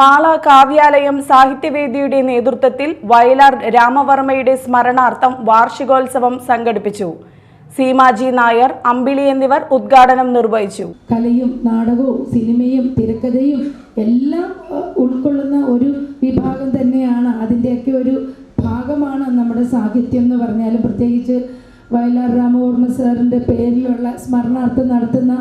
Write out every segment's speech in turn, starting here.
മാള കാവ്യാലയം സാഹിത്യവേദിയുടെ നേതൃത്വത്തിൽ വയലാർ രാമവർമ്മയുടെ സ്മരണാർത്ഥം വാർഷികോത്സവം സംഘടിപ്പിച്ചു. സീമാജി നായർ അമ്പിളി എന്നിവർ ഉദ്ഘാടനം നിർവഹിച്ചു. കലയും നാടകവും സിനിമയും തിരക്കഥയും എല്ലാം ഉൾക്കൊള്ളുന്ന ഒരു വിഭാഗം തന്നെയാണ്. അതിന്റെയൊക്കെ ഒരു ഭാഗമാണ് നമ്മുടെ സാഹിത്യം എന്ന് പറഞ്ഞാൽ പ്രത്യേകിച്ച് വയലാർ രാമവർമ്മ സാറിന്റെ പേരിലുള്ള സ്മരണാർത്ഥം നടത്തുന്ന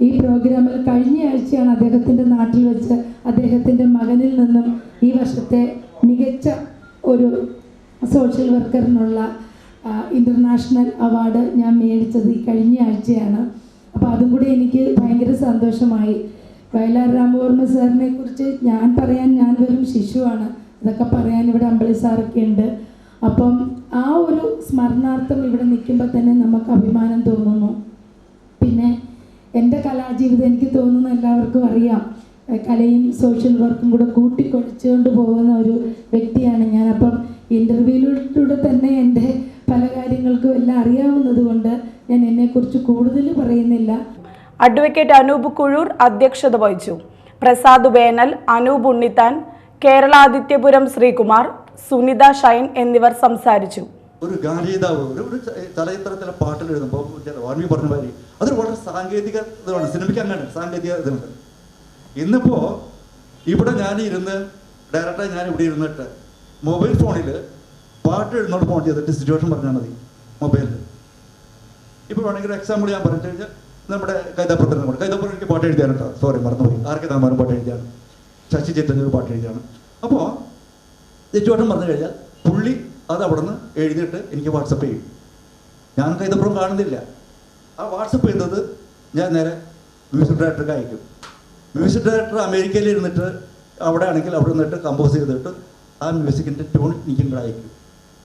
ഈ പ്രോഗ്രാമിൽ കഴിഞ്ഞ ആഴ്ചയാണ് അദ്ദേഹത്തിന്റെ നാട്ടിൽ വെച്ച് അദ്ദേഹത്തിന്റെ മകനിൽ നിന്നും ഈ വർഷത്തെ മികച്ച ഒരു സോഷ്യൽ വർക്കറിനുള്ള ഇന്റർനാഷണൽ അവാർഡ് ഞാൻ മേടിച്ചത് ഈ കഴിഞ്ഞ ആഴ്ചയാണ്. അപ്പോൾ അതും കൂടി എനിക്ക് ഭയങ്കര സന്തോഷമായി. വയലാർ രാമവർമ്മ സാറിനെ കുറിച്ച് ഞാൻ പറയാൻ ഞാൻ വെറും ശിശുവാണ്. അതൊക്കെ പറയാൻ ഇവിടെ അമ്പളി സാറൊക്കെ ഉണ്ട്. അപ്പം ആ ഒരു സ്മരണാർത്ഥം ഇവിടെ നിൽക്കുമ്പോൾ തന്നെ നമുക്ക് അഭിമാനം തോന്നുന്നു. എന്റെ കലാജീവിതം എനിക്ക് തോന്നുന്നു എല്ലാവർക്കും അറിയാം. കലയും സോഷ്യൽ വർക്കും കൂടെ കൂട്ടിക്കൊടിച്ചുകൊണ്ട് പോകുന്ന ഒരു വ്യക്തിയാണ് ഞാൻ. അപ്പം ഇന്റർവ്യൂവിലൂടെ തന്നെ എന്റെ പല കാര്യങ്ങൾക്കും എല്ലാം അറിയാവുന്നത് കൊണ്ട് ഞാൻ എന്നെക്കുറിച്ച് കൂടുതൽ പറയുന്നില്ല. അഡ്വക്കേറ്റ് അനൂപ് കുഴൂർ അധ്യക്ഷത വഹിച്ചു. പ്രസാദ് വേനൽ അനൂപ് ഉണ്ണിത്താൻ കേരളാദിത്യപുരം ശ്രീകുമാർ സുനിത ഷൈൻ എന്നിവർ സംസാരിച്ചു. ഒരു ഗാനീതാവ് ഒരു ഒരു ചലച്ചിത്രത്തിലെ പാട്ടിൽ എഴുതുമ്പോൾ വാർമി പറഞ്ഞ മാതിരി അതൊരു വളരെ സാങ്കേതിക ഇതാണ് സിനിമയ്ക്ക് അങ്ങനെ സാങ്കേതിക ഇതുണ്ട്. ഇന്നിപ്പോൾ ഇവിടെ ഞാൻ ഇരുന്ന് ഡയറക്റ്റായി ഞാൻ ഇവിടെ ഇരുന്നിട്ട് മൊബൈൽ ഫോണിൽ പാട്ട് എഴുതുന്നോട് ഫോൺ ചെയ്തിട്ട് സിറ്റുവേഷൻ പറഞ്ഞാൽ മതി മൊബൈലിൽ ഇപ്പോൾ വേണമെങ്കിൽ എക്സാമ്പിൾ ഞാൻ പറഞ്ഞു കഴിഞ്ഞാൽ നമ്മുടെ കൈതാപുരത്തിൽ നമ്മുടെ കൈതാപുരം എനിക്ക് പാട്ട് എഴുതിയാണ് കേട്ടോ സോറി മറന്നുപോയി. ആർക്ക് താമാരും പാട്ട് എഴുതിയാണ്? ശശി ചിത്രഞ്ഞൊരു പാട്ട് എഴുതിയാണ്. അപ്പോൾ സിറ്റുവേഷൻ പറഞ്ഞു കഴിഞ്ഞാൽ പുള്ളി അത് അവിടെ നിന്ന് എഴുതിയിട്ട് എനിക്ക് വാട്സപ്പ് ചെയ്യും. ഞാൻ കൈതപ്പുറം കാണുന്നില്ല. ആ വാട്സപ്പ് ചെയ്തത് ഞാൻ നേരെ മ്യൂസിക് ഡയറക്ടർക്ക് അയക്കും. മ്യൂസിക് ഡയറക്ടർ അമേരിക്കയിൽ ഇരുന്നിട്ട് അവിടെ ആണെങ്കിൽ അവിടെ നിന്നിട്ട് കമ്പോസ് ചെയ്തിട്ട് ആ മ്യൂസിക്കിന്റെ ട്യൂൺ എനിക്ക് അയക്കും.